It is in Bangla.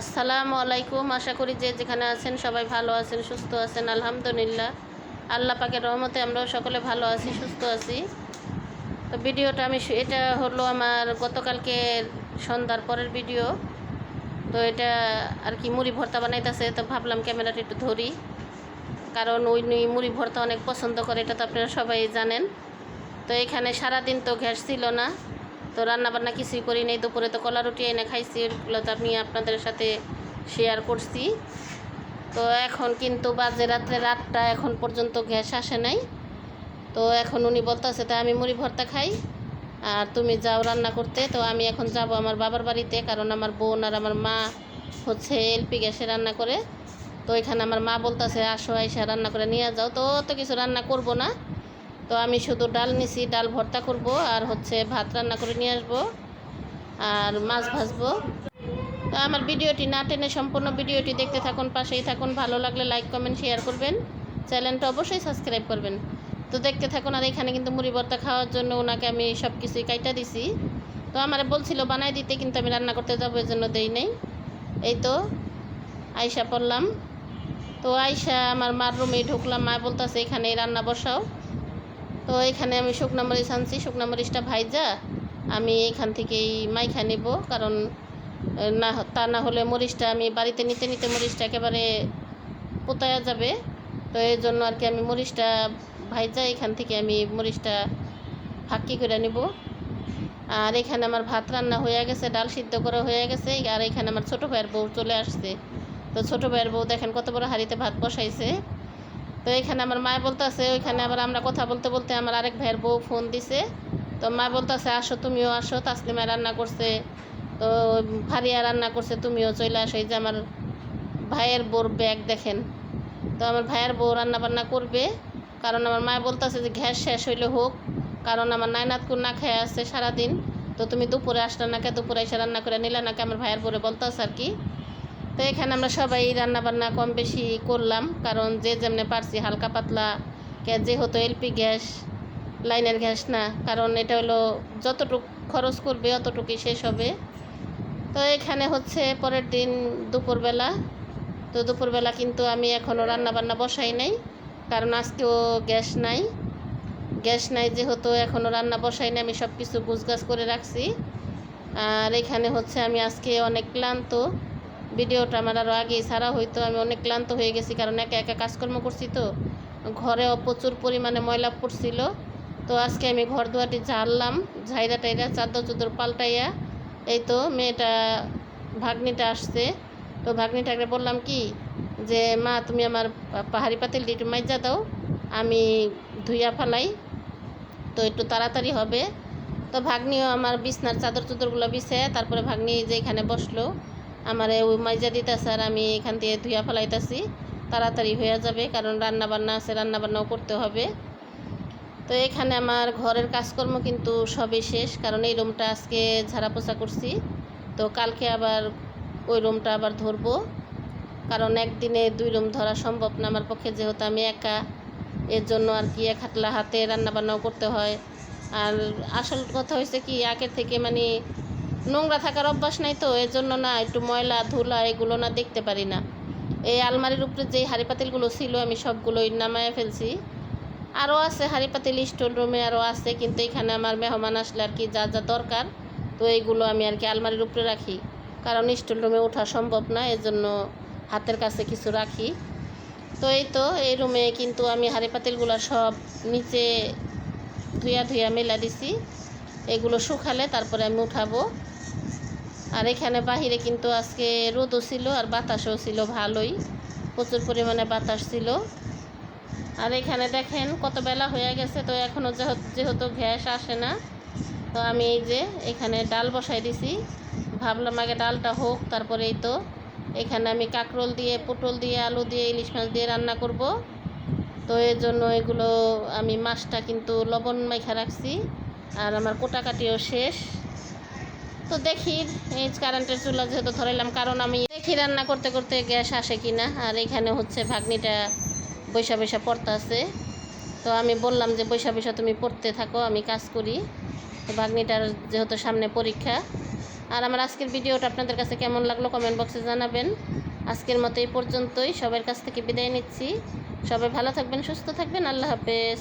আসসালামু আলাইকুম। আশা করি যে যেখানে আছেন সবাই ভালো আছেন, সুস্থ আছেন। আলহামদুলিল্লাহ। আল্লাহ পাকের রহমতে আমরাও সকলে ভালো আছি, সুস্থ আছি। তো ভিডিওটা আমি এটা হলো আমার গতকালকে সন্ধ্যার পরের ভিডিও। তো এটা আর কি মুড়ি ভর্তা বানাইতেছে, তো ভাবলাম ক্যামেরাটা একটু ধরি। কারণ ওই মুড়ি ভর্তা অনেক পছন্দ করে, এটা তো আপনারা সবাই জানেন। তো এখানে সারাদিন তো গ্যাস ছিল না। তো রান্নাবান্না কিছুই করি নেই। দুপুরে তো কলা রুটি এনে খাইছি ওগুলো তো আমি আপনাদের সাথে শেয়ার করছি। তো এখন কিন্তু বাজে রাত্রে রাতটা এখন পর্যন্ত গ্যাস আসে নাই। তো এখন উনি বলতেছে তাই আমি মুড়ি ভর্তা খাই, আর তুমি যাও রান্না করতে। তো আমি এখন যাব আমার বাবার বাড়িতে, কারণ আমার বোন আর আমার মা হচ্ছে এলপি গ্যাসে রান্না করে। তো এখানে আমার মা বলতেছে, আসো, আইসা রান্না করে নিয়ে যাও। তো তো কিছু রান্না করব না। তো আমি শুধু ডাল নিছি, ডাল ভর্তা করব আর হচ্ছে ভাত রান্না করে নিয়ে আসব আর মাছ ভাজবো। তো আমার ভিডিওটি না টেনে সম্পূর্ণ ভিডিওটি দেখতে থাকুন, পাশেই থাকুন, ভালো লাগলে লাইক, কমেন্ট, শেয়ার করবেন। চ্যানেলটা অবশ্যই সাবস্ক্রাইব করবেন। তো দেখতে থাকুন, আর এখানে কিন্তু মুড়ি ভর্তা খাওয়ার জন্য ওনাকে আমি সব কিছুই কাইটা দিছি। তো আমারে বলছিল বানাই দিতে, কিন্তু আমি রান্না করতে যাব এর জন্য দেই নাই। এই তো আয়সা পড়লাম। তো আয়সা আমার মার রুমে ঢুকলাম, মা বলতেছে এখানে রান্না বসাও। তো এখানে আমি শুকনা মরিচ আনছি শুকনা মরিচটা ভাইজা। আমি এখান থেকেই মাইখা নেব, কারণ না, তা না হলে মরিচটা আমি বাড়িতে নিতে নিতে মরিচটা একেবারে পোতায়া যাবে। তো এই জন্য আর কি আমি মরিচটা ভাইজা, এখান থেকে আমি মরিচটা ফাঁকি করে নিব। আর এখানে আমার ভাত রান্না হয়ে গেছে, ডাল সিদ্ধ করা হয়ে গেছে, আর এখানে আমার ছোটো ভাইয়ের বউ চলে আসছে। তো ছোটো ভাইয়ের বউ দেখেন কত বড় হাঁড়িতে ভাত বসাইছে। তো এখানে আমার মা বলতেছে, ওইখানে আবার আমরা কথা বলতে বলতে আমার আরেক ভাইয়ের বউ ফোন দিছে। তো মা বলতেছে, আসো, তুমিও আসো তাসলিমা রান্না করছে। তো ফারিয়া রান্না করছে, তুমিও চলে আসো। এই যে আমার ভাইয়ের বউর ব্যাগ দেখেন। তো আমার ভাইয়ের বউ রান্না বান্না করবে, কারণ আমার মা বলতেছে যে গ্যাস শেষ হইলে হোক, কারণ আমার নাইনাতকুর না খেয়ে আসছে সারাদিন। তো তুমি দুপুরে আসলে নাকি দুপুরে এসে রান্না করে নিলে নাকি আমার ভাইয়ের বউরে বলতেছে আর কি। তো এখানে আমরা সবাই রান্না বান্না কম বেশি করলাম, কারণ যে যেমনে পারছি হালকা পাতলা কে যেহেতু এলপি গ্যাস, লাইনের গ্যাস না, কারণ এটা হলো যতটুকু খরচ করবে অতটুকুই শেষ হবে। তো এখানে হচ্ছে পরের দিন দুপুরবেলা, তো দুপুরবেলা কিন্তু আমি এখনও রান্না বান্না বসাই নাই, কারণ আজকেও গ্যাস নাই। গ্যাস নাই যেহেতু এখনও রান্না বসাই নাই, আমি সব কিছু গুছগাছ করে রাখছি। আর এখানে হচ্ছে আমি আজকে অনেক ক্লান্ত ভিডিওটা আমার আরও আগে ছাড়া হইতো, আমি অনেক ক্লান্ত হয়ে গেছি কারণ একা একা কাজকর্ম করছি তো। ঘরেও প্রচুর পরিমাণে ময়লা পড়ছিল। তো আজকে আমি ঘর দুয়ারটি ঝাড়লাম, ঝাইরা টাইরা, চাদর চুদর পাল্টাইয়া এই তো মেয়েটা, ভাগ্নিটা আসছে। তো ভাগ্নিটাকে বললাম কি যে, মা, তুমি আমার পাহাড়ি পাতিল একটু মাইজা দাও, আমি ধুইয়া ফালাই, তো একটু তাড়াতাড়ি হবে। তো ভাগ্নিও আমার বিছনার চাদর চুদরগুলো বিছে, তারপরে ভাগ্নি যে এখানে বসল আমার ওই মাইজা দিতেছে আর আমি এখান থেকে ধুইয়া ফেলাইতেছি। তাড়াতাড়ি হয়ে যাবে, কারণ রান্না বান্না আছে রান্না বান্নাও করতে হবে। তো এখানে আমার ঘরের কাজকর্ম কিন্তু সবই শেষ, কারণ এই রুমটা আজকে ঝাড়া পোছা করছি। তো কালকে আবার ওই রুমটা আবার ধরবো, কারণ একদিনে দুই রুম ধরা সম্ভব না আমার পক্ষে, যেহেতু আমি একা। এর জন্য আর কি এক হাতলা হাতে রান্না বান্নাও করতে হয়। আর আসল কথা হয়েছে কি, আগের থেকে মানে নোংরা থাকার অভ্যাস নাই তো, এর জন্য না একটু ময়লা, ধুলা এগুলো না দেখতে পারি না। এই আলমারির উপরে যেই হাঁড়ি পাতিলগুলো ছিল, আমি সবগুলোই নামায় ফেলছি। আরও আছে হাঁড়ি পাতিল স্টোর রুমে আরও আছে, কিন্তু এখানে আমার মেহমান আসলে আর কি যা যা দরকার, তো এইগুলো আমি আর কি আলমারির উপরে রাখি। কারণ স্টোর রুমে ওঠা সম্ভব না, এর জন্য হাতের কাছে কিছু রাখি। তো এই তো, এই রুমে কিন্তু আমি হাঁড়ি পাতিলগুলো সব নিচে ধুইয়া ধুইয়া মেলা দিছি। এগুলো শুকালে তারপরে আমি উঠাবো। আর এখানে বাহিরে কিন্তু আজকে রোদও ছিল আর বাতাসও ছিল ভালোই। প্রচুর পরিমাণে বাতাস ছিল। আর এখানে দেখেন কত বেলা হয়ে গেছে, তো এখনও যেহেতু গ্যাস আসে না, তো আমি এই যে এখানে ডাল বসাই দিছি। ভাবলাম আগে ডালটা হোক তারপরে এই তো। এখানে আমি কাঁকরোল দিয়ে, পটল দিয়ে, আলু দিয়ে, ইলিশ মাছ দিয়ে রান্না করব। তো এর জন্য এগুলো আমি মাছটা কিন্তু লবণ মাইখা রাখছি। আর আমার কোটাকাটিও শেষ। তো দেখি, এই কারেন্টের চুলা যেহেতু ধরাইলাম, কারণ আমি দেখি রান্না করতে করতে গ্যাস আসে কি না আর এখানে হচ্ছে ভাগ্নিটা বৈশা বৈশা পড়তে আছে তো আমি বললাম যে, বৈশা বৈশা তুমি পড়তে থাকো, আমি কাজ করি। তো ভাগ্নিটার যেহেতু সামনে পরীক্ষা। আর আমার আজকের ভিডিওটা আপনাদের কাছে কেমন লাগল কমেন্ট বক্সে জানাবেন। আজকের মতো এই পর্যন্তই। সবার কাছ থেকে বিদায় নিচ্ছি। সবাই ভালো থাকবেন, সুস্থ থাকবেন। আল্লাহ হাফেজ।